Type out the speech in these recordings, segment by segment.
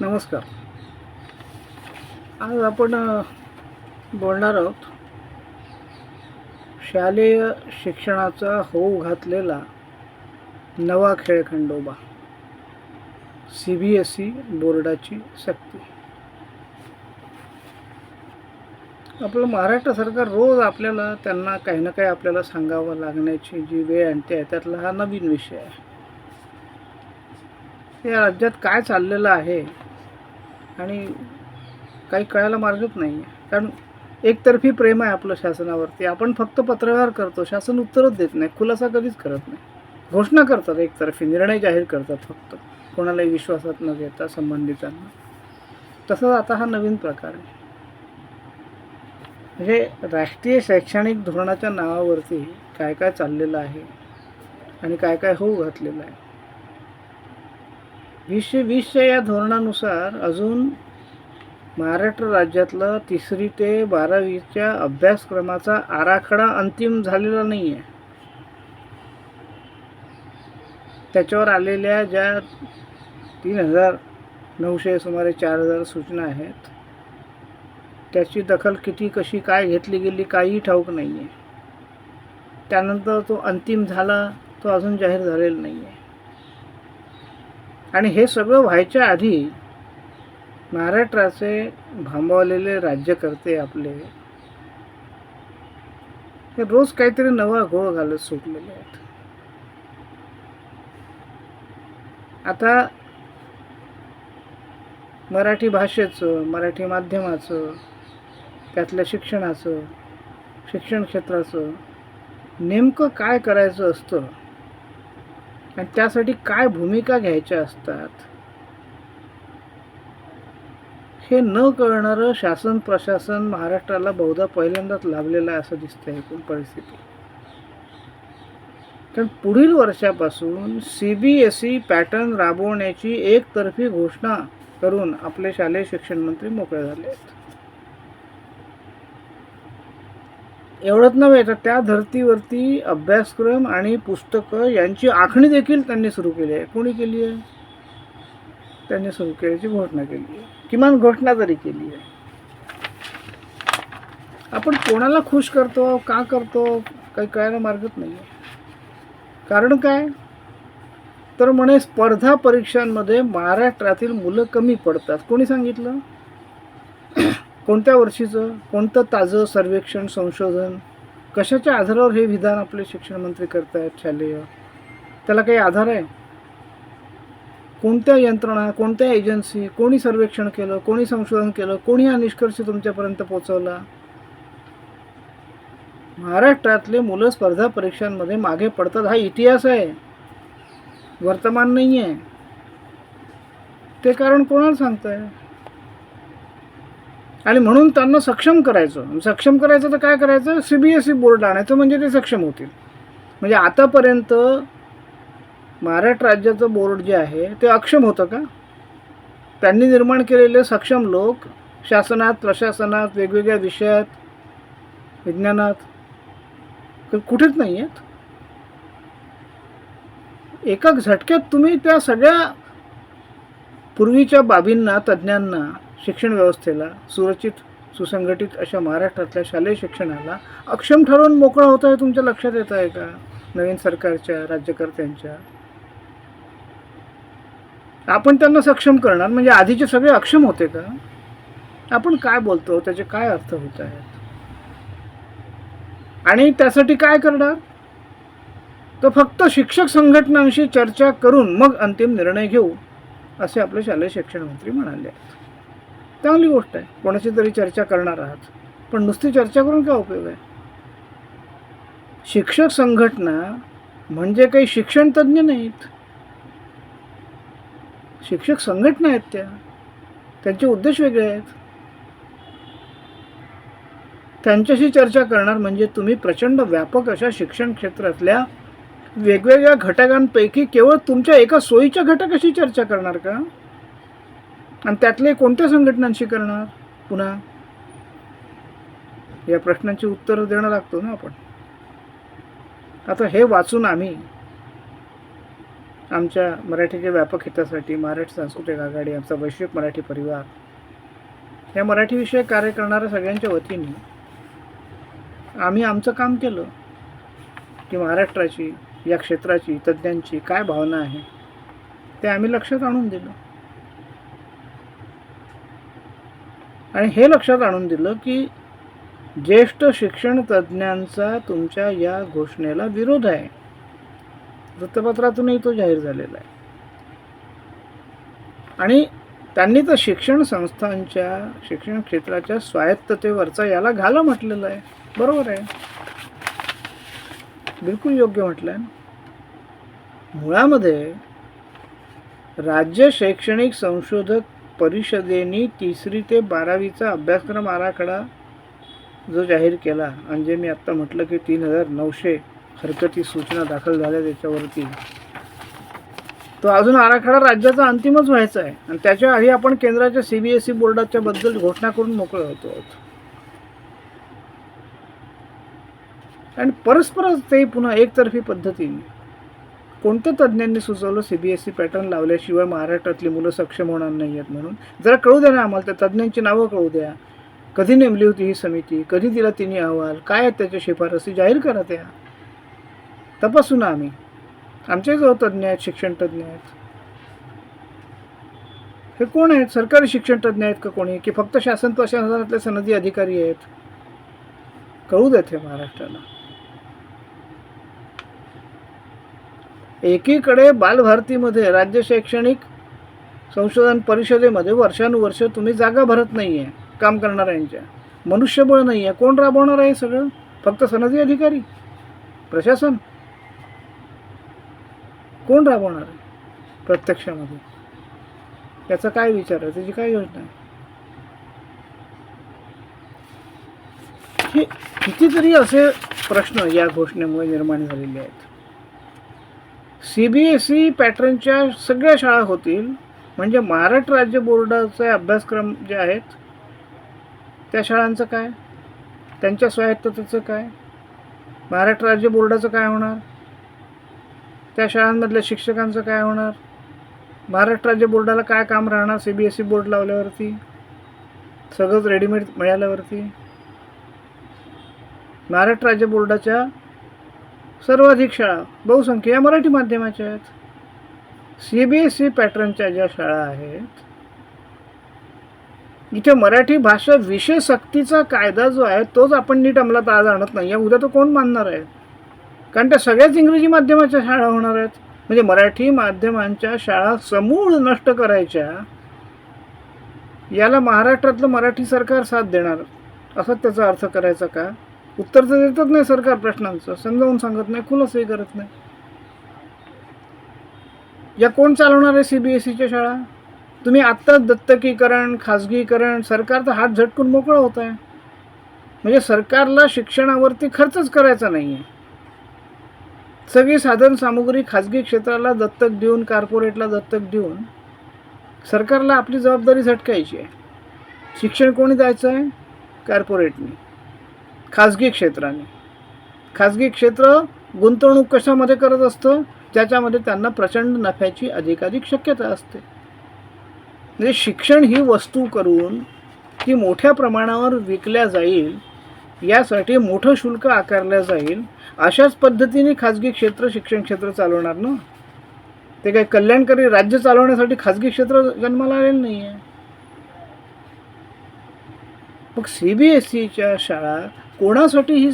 नमस्कार. आज आपण बोलणार आहोत. शालेय शिक्षणाचा होऊ घातलेला नवा खेळखंडोबा. सी बी एस ई बोर्डाची सक्ती. आपलं महाराष्ट्र सरकार रोज आपल्याला त्यांना काही ना काही आपल्याला सांगावं लागण्याची जी वेळ आणते आहे त्यातला हा नवीन विषय आहे. या राज्यात काय चाललेलं आहे आणि काही कळायला मार्गच नाही. आहे कारण एकतर्फी प्रेम आहे आपलं शासनावरती. आपण फक्त पत्रव्यवहार करतो. शासन उत्तरच देत नाही. खुलासा कधीच करत नाही. घोषणा करतात एकतर्फी. निर्णय जाहीर करतात फक्त. कोणालाही विश्वासात न घेता संबंधितांना. तसंच आता हा नवीन प्रकार आहे. म्हणजे राष्ट्रीय शैक्षणिक धोरणाच्या नावावरती काय काय चाललेलं आहे आणि काय काय होऊ घातलेलं आहे. वीसशे वीसच्या या धोरणानुसार अजून महाराष्ट्र राज्यातलं तिसरी ते बारावीच्या अभ्यासक्रमाचा आराखडा अंतिम झालेला नाही आहे त्याच्यावर आलेल्या ज्या तीन हजार नऊशे सुमारे चार हजार सूचना आहेत त्याची दखल किती कशी काय घेतली गेली काहीही ठाऊक नाही आहे त्यानंतर तो अंतिम झाला तो अजून जाहीर झालेला नाही आहे आणि हे सगळं व्हायच्या आधी महाराष्ट्राचे भांबवलेले राज्यकर्ते आपले हे रोज काहीतरी नवा घोळ घालत सुटलेले आहेत. आता मराठी भाषेचं मराठी माध्यमाचं त्यातल्या शिक्षणाचं शिक्षण क्षेत्राचं नेमकं काय करायचं असतं आणि त्यासाठी काय भूमिका घ्यायच्या असतात? हे न कळणारं शासन प्रशासन महाराष्ट्राला बहुधा पहिल्यांदाच लाभलेलं आहे असं दिसतंय एकूण परिस्थिती. कारण पुढील वर्षापासून C B S E pattern राबवण्याची एकतर्फी घोषणा करून आपले शालेय शिक्षण मंत्री मोकळे झाले आहेत. एवढंच नव्हे तर त्या धर्तीवरती अभ्यासक्रम आणि पुस्तकं यांची आखणी देखील त्यांनी सुरू केली आहे. कोणी केली आहे? त्यांनी सुरू केल्याची घोषणा केली आहे. किमान घोषणा तरी केली आहे. आपण कोणाला खुश करतो का करतो काही कळायला मार्गच नाही आहे. कारण काय? तर म्हणे स्पर्धा परीक्षांमध्ये महाराष्ट्रातील मुलं कमी पडतात. कोणी सांगितलं? कोणत्या वर्षीचं कोणतं ताजं सर्वेक्षण संशोधन कशाच्या आधारावर हे विधान आपले शिक्षण मंत्री करतायत शालेय? त्याला काही आधार आहे? कोणत्या यंत्रणा कोणत्या एजन्सी कोणी सर्वेक्षण केलं कोणी संशोधन केलं कोणी हा निष्कर्ष तुमच्यापर्यंत पोचवला महाराष्ट्रातले मुलं स्पर्धा परीक्षांमध्ये मागे पडतात हा इतिहास आहे. वर्तमान नाही आहे ते कारण कोणाला सांगताय? आणि म्हणून त्यांना सक्षम करायचं. सक्षम करायचं तर काय करायचं? C B S E board आणायचं म्हणजे ते सक्षम होतील. म्हणजे आतापर्यंत महाराष्ट्र राज्याचं बोर्ड जे आहे ते अक्षम होतं का? त्यांनी निर्माण केलेले सक्षम लोक शासनात प्रशासनात वेगवेगळ्या विषयात विज्ञानात कुठेच नाही आहेत. एका झटक्यात तुम्ही त्या सगळ्या पूर्वीच्या बाबींना तज्ज्ञांना शिक्षण व्यवस्थेला सुरक्षित सुसंघटित अशा महाराष्ट्रातल्या शालेय शिक्षणाला अक्षम ठरवून मोकळा होत आहे तुमच्या लक्षात येत आहे का? नवीन सरकारच्या राज्यकर्त्यांच्या? आपण त्यांना सक्षम करणार म्हणजे आधीचे सगळे अक्षम होते का? आपण काय बोलतो? त्याचे काय अर्थ होत आहेत? आणि त्यासाठी काय करणार? तर फक्त शिक्षक संघटनांशी चर्चा करून मग अंतिम निर्णय घेऊ असे आपले शालेय शिक्षण मंत्री म्हणाले आहेत. चांगली गोष्ट आहे. कोणाची तरी चर्चा करणार आहात. पण नुसती चर्चा करून काय उपयोग आहे? शिक्षक संघटना म्हणजे काही शिक्षण तज्ज्ञ नाहीत. शिक्षक संघटना आहेत त्या. त्यांचे उद्देश वेगळे आहेत. त्यांच्याशी चर्चा करणार म्हणजे तुम्ही प्रचंड व्यापक अशा शिक्षण क्षेत्रातल्या वेगवेगळ्या घटकांपैकी केवळ तुमच्या एका सोयीच्या घटकाशी चर्चा करणार का? आणि त्यातले कोणत्या संघटनांशी करणार? पुन्हा या प्रश्नांची उत्तरं देणं लागतो ना आपण. आता हे वाचून आम्ही आमच्या मराठीच्या व्यापक हितासाठी महाराष्ट्र सांस्कृतिक आघाडी आमचा वैश्विक मराठी परिवार या मराठीविषयक कार्य करणाऱ्या सगळ्यांच्या वतीने आम्ही आमचं काम केलं की महाराष्ट्राची या क्षेत्राची तज्ज्ञांची काय भावना आहे ते आम्ही लक्षात आणून दिलं. आणि हे लक्षात आणून दिलं की ज्येष्ठ शिक्षण तज्ज्ञांचा तुमच्या या घोषणेला विरोध आहे. वृत्तपत्रातूनही तो जाहीर झालेला आहे. आणि त्यांनी तर शिक्षण संस्थांच्या शिक्षण क्षेत्राच्या स्वायत्ततेवरचा याला घाला म्हटलेलं आहे. बरोबर आहे. बिलकुल योग्य म्हटलं आहे मुळामध्ये राज्य शैक्षणिक संशोधक परिषदेने तिसरी ते बारावीचा अभ्यासक्रम आराखडा जो जाहीर केला. आणि जे मी आत्ता म्हटलं की तीन हजार नऊशे हरकती सूचना दाखल झाल्या त्याच्यावरती. तो अजून आराखडा राज्याचा अंतिमच व्हायचा आहे. आणि त्याच्या आधी आपण केंद्राच्या सी बी एस ई बोर्डाच्या बद्दल घोषणा करून मोकळे होतो आहोत आणि परस्परच ते पुन्हा एकतर्फी पद्धतीने कोणत्या तज्ज्ञांनी सुचवलं C B S E pattern लावल्याशिवाय महाराष्ट्रातली मुलं सक्षम होणार नाही आहेत म्हणून? जरा कळू द्या ना आम्हाला त्या तज्ज्ञांची नावं कळू द्या. कधी नेमली होती ही समिती? कधी दिला तिने अहवाल? काय आहेत त्याच्या शिफारसी? जाहीर करा त्या. तपासू ना आम्ही. आमच्याजवळ तज्ज्ञ आहेत शिक्षण तज्ज्ञ आहेत. हे कोण आहेत? सरकारी शिक्षण तज्ज्ञ आहेत का कोणी? की फक्त शासन प्रशासनातले सनदी अधिकारी आहेत? कळू द्या हे महाराष्ट्राला. एकीकडे बालभारतीमध्ये राज्य शैक्षणिक संशोधन परिषदेमध्ये वर्षानुवर्ष तुम्ही जागा भरत नाही आहे काम करणाऱ्यांच्या. मनुष्यबळ नाही आहे कोण राबवणार आहे सगळं? फक्त सनदी अधिकारी. प्रशासन. कोण राबवणार आहे प्रत्यक्षामध्ये? त्याचा काय विचार आहे? त्याची काय योजना आहे? हे कितीतरी असे प्रश्न या घोषणेमुळे निर्माण झालेले आहेत. सी बी एस ई पॅटर्नच्या सगळ्या शाळा होतील. म्हणजे महाराष्ट्र राज्य बोर्डाचे अभ्यासक्रम जे आहेत त्या शाळांचं काय? त्यांच्या स्वायत्ततेचं काय? महाराष्ट्र राज्य बोर्डाचं काय होणार? त्या शाळांमधल्या शिक्षकांचं काय होणार? महाराष्ट्र राज्य बोर्डाला काय काम राहणार C B S E board लावल्यावरती? सगळंच रेडीमेड मिळाल्यावरती? महाराष्ट्र राज्य बोर्डाच्या सर्वाधिक शाळा बहुसंख्य या मराठी माध्यमाच्या आहेत सी बी एस ई पॅटर्नच्या ज्या शाळा आहेत इथे मराठी भाषा विषय सक्तीचा कायदा जो आहे तोच आपण नीट अंमलात आज आणत नाही. आहे उद्या तो कोण मानणार आहे? कारण त्या सगळ्याच इंग्रजी माध्यमाच्या शाळा होणार आहेत. म्हणजे मराठी माध्यमांच्या शाळा समूळ नष्ट करायच्या याला महाराष्ट्रातलं मराठी सरकार साथ देणार असाच त्याचा अर्थ करायचा का? उत्तर तर देतच नाही सरकार प्रश्नांचं. समजावून सांगत नाही खुलासही करत नाही. या कोण चालवणार आहे सी बी एस ईच्या शाळा? तुम्ही आत्ताच दत्तकीकरण खाजगीकरण सरकार तर हात झटकून मोकळं होत आहे. म्हणजे सरकारला शिक्षणावरती खर्चच करायचा नाही आहे सगळी साधन सामुग्री खाजगी क्षेत्राला दत्तक देऊन कॉर्पोरेटला दत्तक देऊन सरकारला आपली जबाबदारी झटकायची आहे. शिक्षण कोणी द्यायचं आहे? कार्पोरेटने खाजगी क्षेत्राने. खाजगी क्षेत्र गुंतवणूक कशामध्ये करत असतं? ज्याच्यामध्ये त्यांना प्रचंड नफ्याची अधिकाधिक शक्यता असते. म्हणजे शिक्षण ही वस्तू करून ती मोठ्या प्रमाणावर विकल्या जाईल यासाठी मोठं शुल्क आकारलं जाईल अशाच पद्धतीने खाजगी क्षेत्र शिक्षण क्षेत्र चालवणार ना? ते काही कल्याणकारी राज्य चालवण्यासाठी खाजगी क्षेत्र जन्माला आलेलं नाही आहे मग सी बी एस सीच्या शाळा कोणासाठी ही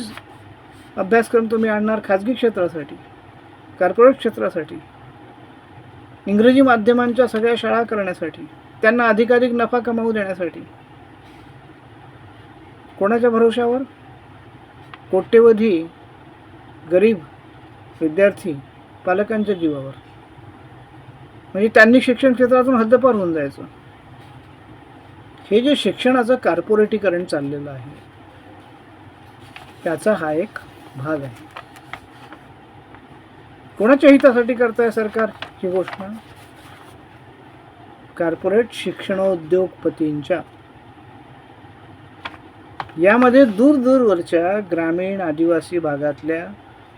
अभ्यासक्रम तुम्ही आणणार? खाजगी क्षेत्रासाठी? कार्पोरेट क्षेत्रासाठी? इंग्रजी माध्यमांच्या सगळ्या शाळा करण्यासाठी? त्यांना अधिकाधिक नफा कमावू देण्यासाठी? कोणाच्या भरोशावर कोट्यवधी गरीब विद्यार्थी पालकांच्या जीवावर. म्हणजे त्यांनी शिक्षण क्षेत्रातून हद्दपार होऊन जायचं. हे जे शिक्षणाचं कार्पोरेटीकरण चाललेलं आहे त्याचा हा एक भाग आहे. कोणाच्या हितासाठी करताय सरकार ही घोषणा? कॉर्पोरेट शिक्षणोद्योगपतींच्या. यामध्ये दूर दूरवरच्या ग्रामीण आदिवासी भागातल्या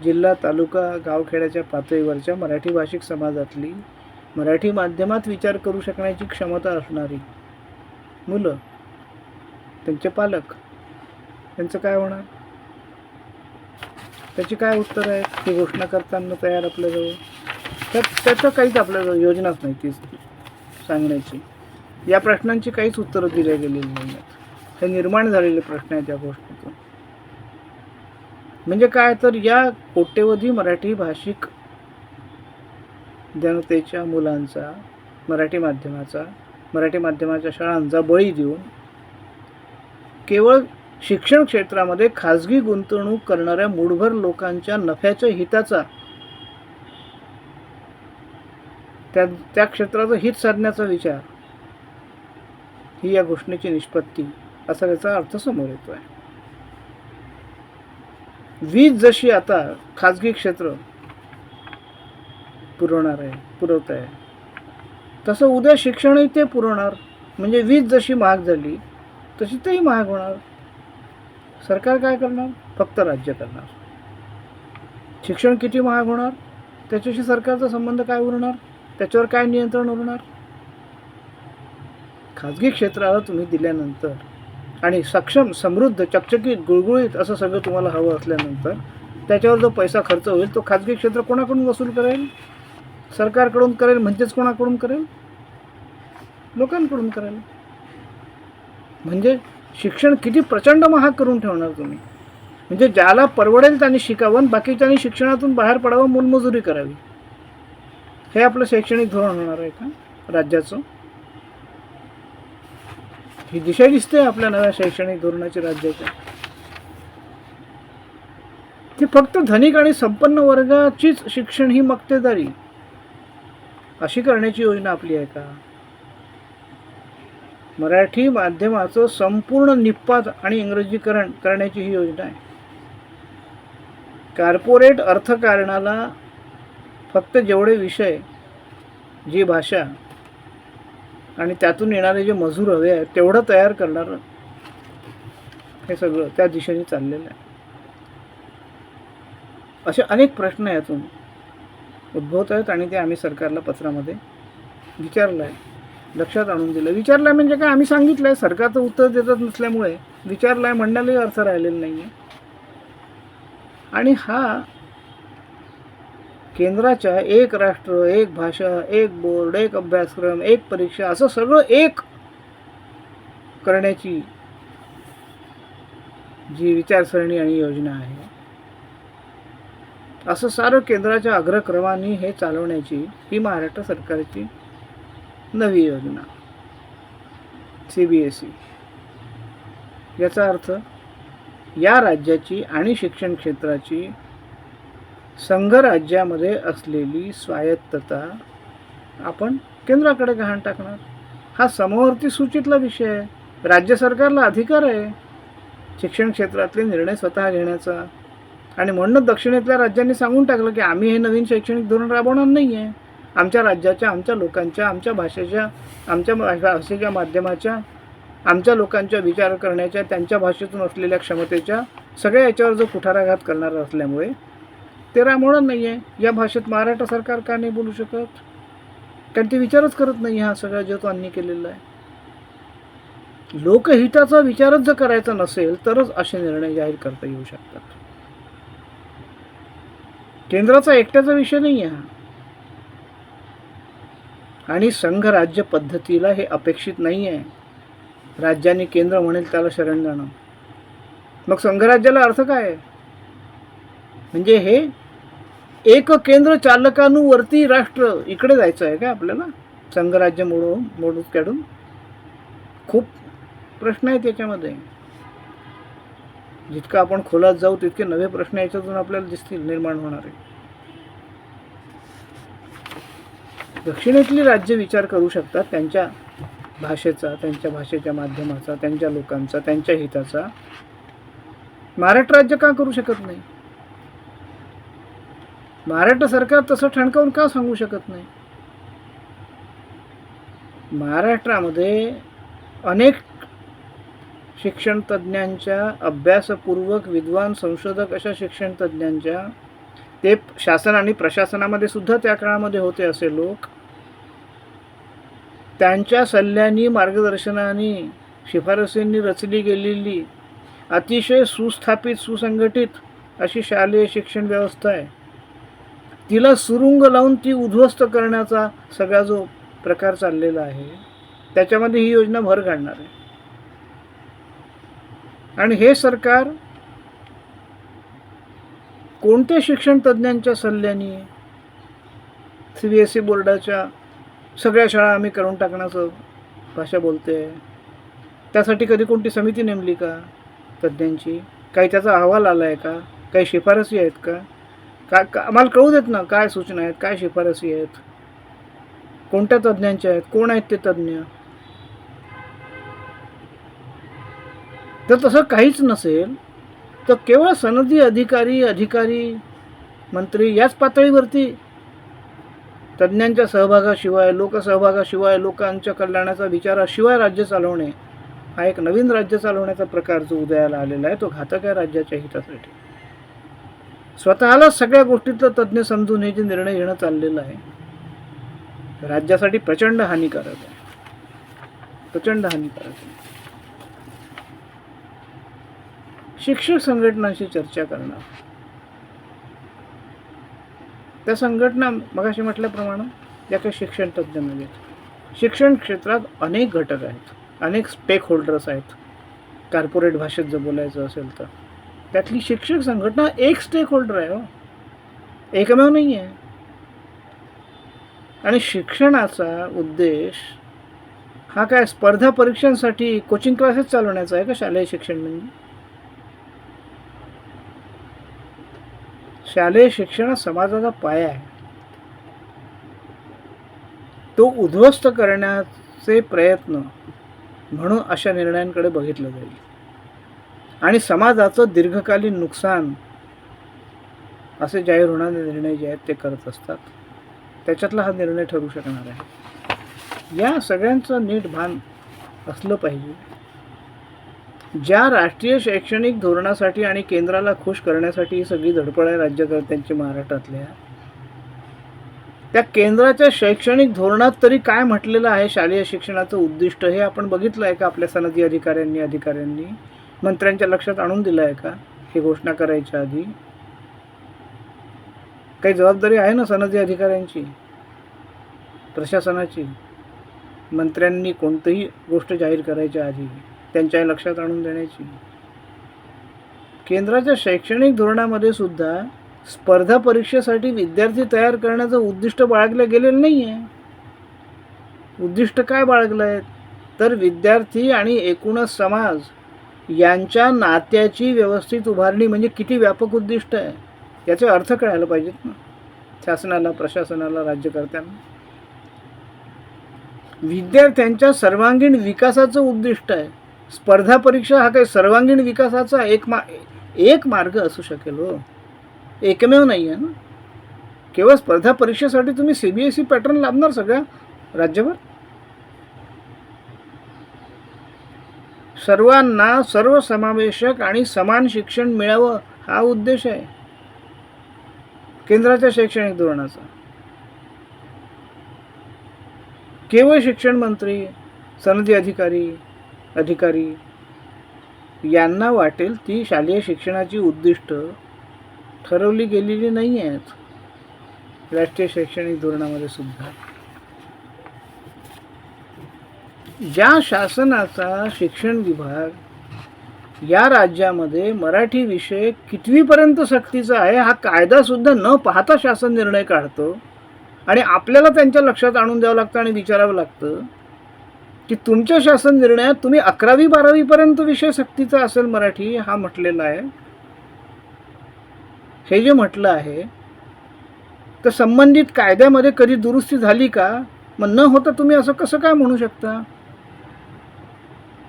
जिल्हा तालुका गावखेड्याच्या पातळीवरच्या मराठी भाषिक समाजातली मराठी माध्यमात विचार करू शकण्याची क्षमता असणारी मुलं त्यांचे पालक त्यांचं काय होणार? त्याची काय उत्तर आहेत ही घोषणा करताना तयार आपल्याजवळ? तर त्याचं काहीच आपल्याजवळ योजनाच नाही ती सांगण्याची. या प्रश्नांची काहीच उत्तरं दिल्या गेलेली नाही आहेत हे निर्माण झालेले प्रश्न आहेत या गोष्टीतून. म्हणजे काय? तर या कोट्यवधी मराठी भाषिक जनतेच्या मुलांचा मराठी माध्यमाचा मराठी माध्यमाच्या शाळांचा बळी देऊन केवळ शिक्षण क्षेत्रामध्ये खाजगी गुंतवणूक करणाऱ्या मूठभर लोकांच्या नफ्याच्या हिताचा त्या त्या क्षेत्राचं हित साधण्याचा विचार. ही या घोषणेची निष्पत्ती असा त्याचा अर्थ समोर येतो आहे वीज जशी आता खाजगी क्षेत्र पुरवणार आहे पुरवत आहे तसं उद्या शिक्षणही ते पुरवणार. म्हणजे वीज जशी महाग झाली तशी तेही महाग होणार. सरकार काय करणार? फक्त राज्य करणार. शिक्षण किती महाग होणार? त्याच्याशी सरकारचा संबंध काय उरणार? त्याच्यावर काय नियंत्रण उरणार? खाजगी क्षेत्राला तुम्ही दिल्यानंतर आणि सक्षम समृद्ध चकचकीत गुळगुळीत असं सगळं तुम्हाला हवं असल्यानंतर त्याच्यावर जो पैसा खर्च होईल तो खाजगी क्षेत्र कोणाकडून वसूल करेल? सरकारकडून करेल म्हणजेच कोणाकडून करेल? लोकांकडून करेल. म्हणजे शिक्षण किती प्रचंड महाग करून ठेवणार तुम्ही? म्हणजे ज्याला परवडेल त्यांनी शिकावं आणि बाकीच्यांनी शिक्षणातून बाहेर पडावं मोलमजुरी करावी. हे आपलं शैक्षणिक धोरण होणार आहे का राज्याचं? ही दिशा दिसते आपल्या नव्या शैक्षणिक धोरणाची राज्याच्या ती फक्त धनिक आणि संपन्न वर्गाचीच शिक्षण ही मक्तेदारी. अशी करण्याची योजना आपली आहे का? मराठी माध्यमाचं संपूर्ण निपात आणि इंग्रजीकरण करण्याची ही योजना आहे. कॉर्पोरेट अर्थकारणाला फक्त जेवढे विषय जी भाषा आणि त्यातून येणारे जे मजूर हवे आहेत तेवढं तयार करणार हे सगळं त्या दिशेने चाललेलं आहे. असे अनेक प्रश्न यातून उद्भवत आहेत आणि ते आम्ही सरकारला पत्रामध्ये विचारलं आहे लक्षात आणून दिलं. विचारलं म्हणजे काय? आम्ही सांगितलं आहे सरकारचं उत्तर देतच नसल्यामुळे विचारलं आहे म्हणण्यालाही अर्थ राहिलेला नाही आहे आणि हा केंद्राच्या एक राष्ट्र एक भाषा एक बोर्ड एक अभ्यासक्रम एक परीक्षा असं सगळं एक करण्याची जी विचारसरणी आणि योजना आहे असं सारं केंद्राच्या अग्रक्रमाने हे चालवण्याची ही महाराष्ट्र सरकारची नवी योजना. सी बी एस ई याचा अर्थ या राज्याची आणि शिक्षण क्षेत्राची संघराज्यामध्ये असलेली स्वायत्तता आपण केंद्राकडे गहाण टाकणार. हा समवर्ती सूचितला विषय आहे. राज्य सरकारला अधिकार आहे. शिक्षण क्षेत्रातले निर्णय स्वतः घेण्याचा. आणि म्हणून दक्षिणेतल्या राज्यांनी सांगून टाकलं की आम्ही हे नवीन शैक्षणिक धोरण राबवणार नाही आहे आमच्या राज्याच्या आमच्या लोकांच्या आमच्या भाषेच्या आमच्या भाषेच्या माध्यमाच्या आमच्या लोकांच्या विचार करण्याच्या त्यांच्या भाषेतून असलेल्या क्षमतेच्या सगळ्या याच्यावर जो कुठाराघात करणारा असल्यामुळे ते रामोळण नाही आहे या भाषेत महाराष्ट्र सरकार का नाही बोलू शकत? कारण ते विचारच करत नाही हा सगळा जो त्यांनी केलेला आहे. लोकहिताचा विचारच जर करायचा नसेल तरच असे निर्णय जाहीर करता येऊ शकतात. केंद्राचा एकट्याचा विषय नाही आहे हा. आणि संघ राज्य पद्धतीला हे अपेक्षित नाही आहे राज्याने केंद्र म्हणेल त्याला शरण जाणं. मग संघराज्याला अर्थ काय आहे? म्हणजे हे एक केंद्र चालकानुवरती राष्ट्र इकडे जायचं आहे का आपल्याला? संघराज्य मोडून मोडून काढून? खूप प्रश्न आहेत त्याच्यामध्ये जितकं आपण खोलात जाऊ तितके नवे प्रश्न याच्यातून आपल्याला दिसतील निर्माण होणारे. दक्षिणेतली राज्य विचार करू शकतात त्यांच्या भाषेचा त्यांच्या भाषेच्या माध्यमाचा त्यांच्या लोकांचा त्यांच्या हिताचा. महाराष्ट्र राज्य का करू शकत नाही? महाराष्ट्र सरकार तसं ठणकावून का सांगू शकत नाही? महाराष्ट्रामध्ये अनेक शिक्षण तज्ज्ञांच्या अभ्यासपूर्वक विद्वान संशोधक अशा शिक्षण तज्ज्ञांच्या ते शासन आणि प्रशासनामध्ये सुद्धा त्या काळामध्ये होते असे लोक त्यांच्या सल्ल्यानी मार्गदर्शनाने शिफारसींनी रचली गेलेली अतिशय सुस्थापित सुसंघटित अशी शालेय शिक्षण व्यवस्था आहे. तिला सुरुंग लावून ती उद्ध्वस्त करण्याचा सगळा जो प्रकार चाललेला आहे त्याच्यामध्ये ही योजना भर घालणार आहे. आणि हे सरकार कोणत्या शिक्षण तज्ज्ञांच्या सल्ल्याने सी बी एस ई बोर्डाच्या सगळ्या शाळा आम्ही करून टाकण्याचं भाषा बोलते. त्यासाठी कधी कोणती समिती नेमली का? तज्ज्ञांची. काही त्याचा अहवाल आला आहे का? काही शिफारसी आहेत का? काय का आम्हाला कळू देत ना काय सूचना आहेत काय शिफारसी आहेत? कोणत्या तज्ज्ञांच्या आहेत? कोण आहेत ते तज्ज्ञ? तर तसं काहीच नसेल तर केवळ सनदी अधिकारी अधिकारी मंत्री याच पातळीवरती तज्ज्ञांच्या सहभागाशिवाय लोकसहभागाशिवाय लोकांच्या कल्याणाचा विचाराशिवाय राज्य चालवणे हा एक नवीन राज्य चालवण्याचा प्रकार जो उदयाला आलेला आहे. तो घातक आहे राज्याच्या हितासाठी. स्वतःला सगळ्या गोष्टीतलं तज्ज्ञ समजून हे जे निर्णय घेणं चाललेलं आहे राज्यासाठी प्रचंड हानिकारक आहे. प्रचंड हानिकारक आहे. शिक्षक संघटनांशी चर्चा करणार. त्या संघटना मगाशी म्हटल्याप्रमाणे या काही शिक्षण तज्ज्ञ नाहीत. शिक्षण क्षेत्रात अनेक घटक आहेत. अनेक स्टेक होल्डर्स आहेत. कॉर्पोरेट भाषेत जर बोलायचं असेल तर. त्यातली शिक्षक संघटना एक स्टेक होल्डर आहे हो. एकमेव नाही आहे. आणि शिक्षणाचा उद्देश हा काय स्पर्धा परीक्षांसाठी कोचिंग क्लासेस चालवण्याचा आहे का शालेय शिक्षण म्हणजे? शालेय शिक्षण हा समाजाचा पाया आहे. तो उद्ध्वस्त करण्याचे प्रयत्न म्हणून अशा निर्णयांकडे बघितलं जाईल. आणि समाजाचं दीर्घकालीन नुकसान असे जाहीर होणारे निर्णय जे आहेत ते करत असतात. त्याच्यातला हा निर्णय ठरू शकणार आहे. या सगळ्यांचं नीट भान असलं पाहिजे. ज्या राष्ट्रीय शैक्षणिक धोरणासाठी आणि केंद्राला खुश करण्यासाठी ही सगळी धडपड आहे राज्यकर्त्यांची महाराष्ट्रातल्या. त्या केंद्राच्या शैक्षणिक धोरणात तरी काय म्हटलेलं आहे शालेय शिक्षणाचं उद्दिष्ट हे आपण बघितलं आहे का आपल्या सनदी अधिकाऱ्यांनी अधिकाऱ्यांनी? मंत्र्यांच्या लक्षात आणून दिलं आहे का? ही घोषणा करायच्या आधी. काही जबाबदारी आहे ना सनदी अधिकाऱ्यांची? प्रशासनाची? मंत्र्यांनी कोणतीही गोष्ट जाहीर करायच्या आधी. त्यांच्या लक्षात आणून देण्याची. केंद्राच्या शैक्षणिक धोरणामध्ये सुद्धा स्पर्धा परीक्षेसाठी विद्यार्थी तयार करण्याचं उद्दिष्ट बाळगलं गेलेलं नाही आहे उद्दिष्ट काय बाळगलं आहे तर विद्यार्थी आणि एकूणच समाज यांच्या नात्याची व्यवस्थित उभारणी म्हणजे किती व्यापक उद्दिष्ट आहे? याचे अर्थ कळायला पाहिजेत ना. शासनाला प्रशासनाला राज्यकर्त्यांना. विद्यार्थ्यांच्या सर्वांगीण विकासाचं उद्दिष्ट आहे. स्पर्धा परीक्षा हा काही सर्वांगीण विकासाचा एक मा एक मार्ग असू शकेल हो. एकमेव नाही आहे ना. केवळ स्पर्धा परीक्षेसाठी तुम्ही C B S E pattern लाभणार सगळ्या राज्यभर? सर्वांना सर्वसमावेशक आणि समान शिक्षण मिळावं हा उद्देश आहे. केंद्राच्या शैक्षणिक धोरणाचा. केवळ शिक्षण मंत्री सनदी अधिकारी अधिकारी. यांना वाटेल ती शालेय शिक्षणाची उद्दिष्ट ठरवली गेलेली नाही आहेत राष्ट्रीय शैक्षणिक धोरणामध्ये सुद्धा. ज्या शासनाचा शिक्षण विभाग या राज्यामध्ये मराठी विषय कितवीपर्यंत सक्तीचा आहे हा कायदासुद्धा न पाहता शासन निर्णय काढतो आणि आपल्याला त्यांच्या लक्षात आणून द्यावं लागतं आणि विचारावं लागतं. की तुमच्या शासन निर्णयात तुम्ही अकरावी बारावीपर्यंत विषय सक्तीचा असेल मराठी हा म्हटलेला आहे. हे जे म्हटलं आहे तर संबंधित कायद्यामध्ये कधी दुरुस्ती झाली का? मग न होता तुम्ही असं कसं काय म्हणू शकता?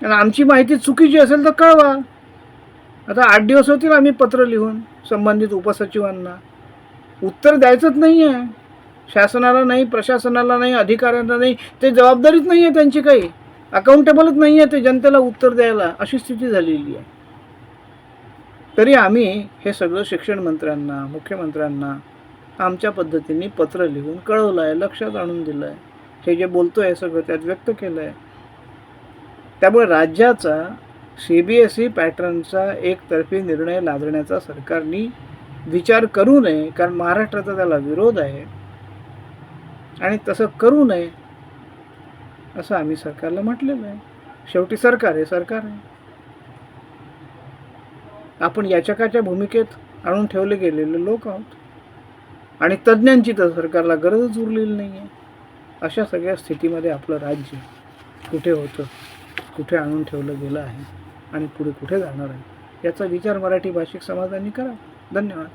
आणि आमची माहिती चुकीची असेल तर कळवा. आता आठ दिवस होतील आम्ही पत्र लिहून संबंधित उपसचिवांना. उत्तर द्यायचंच नाही आहे शासनाला नाही प्रशासनाला नाही अधिकाऱ्यांना नाही ते जबाबदारीच नाही आहे त्यांची काही. अकाउंटेबलच नाही आहे ते जनतेला उत्तर द्यायला. अशी स्थिती झालेली आहे. तरी आम्ही हे सगळं शिक्षण मंत्र्यांना मुख्यमंत्र्यांना आमच्या पद्धतीने पत्र लिहून कळवलं आहे लक्षात आणून दिलं आहे हे जे बोलतो आहे सगळं त्यात व्यक्त केलं आहे त्यामुळे राज्याचा सी बी एस ई पॅटर्नचा एकतर्फी निर्णय लादण्याचा सरकारनी विचार करू नये कारण महाराष्ट्राचा त्याला विरोध आहे. आणि तसं करू नये असं आम्ही सरकारला म्हटलेलं आहे. शेवटी सरकार आहे सरकार आहे. आपण याचकाच्या भूमिकेत आणून ठेवले गेलेले लोक आहोत. आणि तज्ज्ञांची तर सरकारला गरजच उरलेली नाही आहे अशा सगळ्या स्थितीमध्ये आपलं राज्य कुठे होतं कुठे आणून ठेवलं गेलं आहे आणि पुढे कुठे जाणार आहे याचा विचार मराठी भाषिक समाजाने करा. धन्यवाद.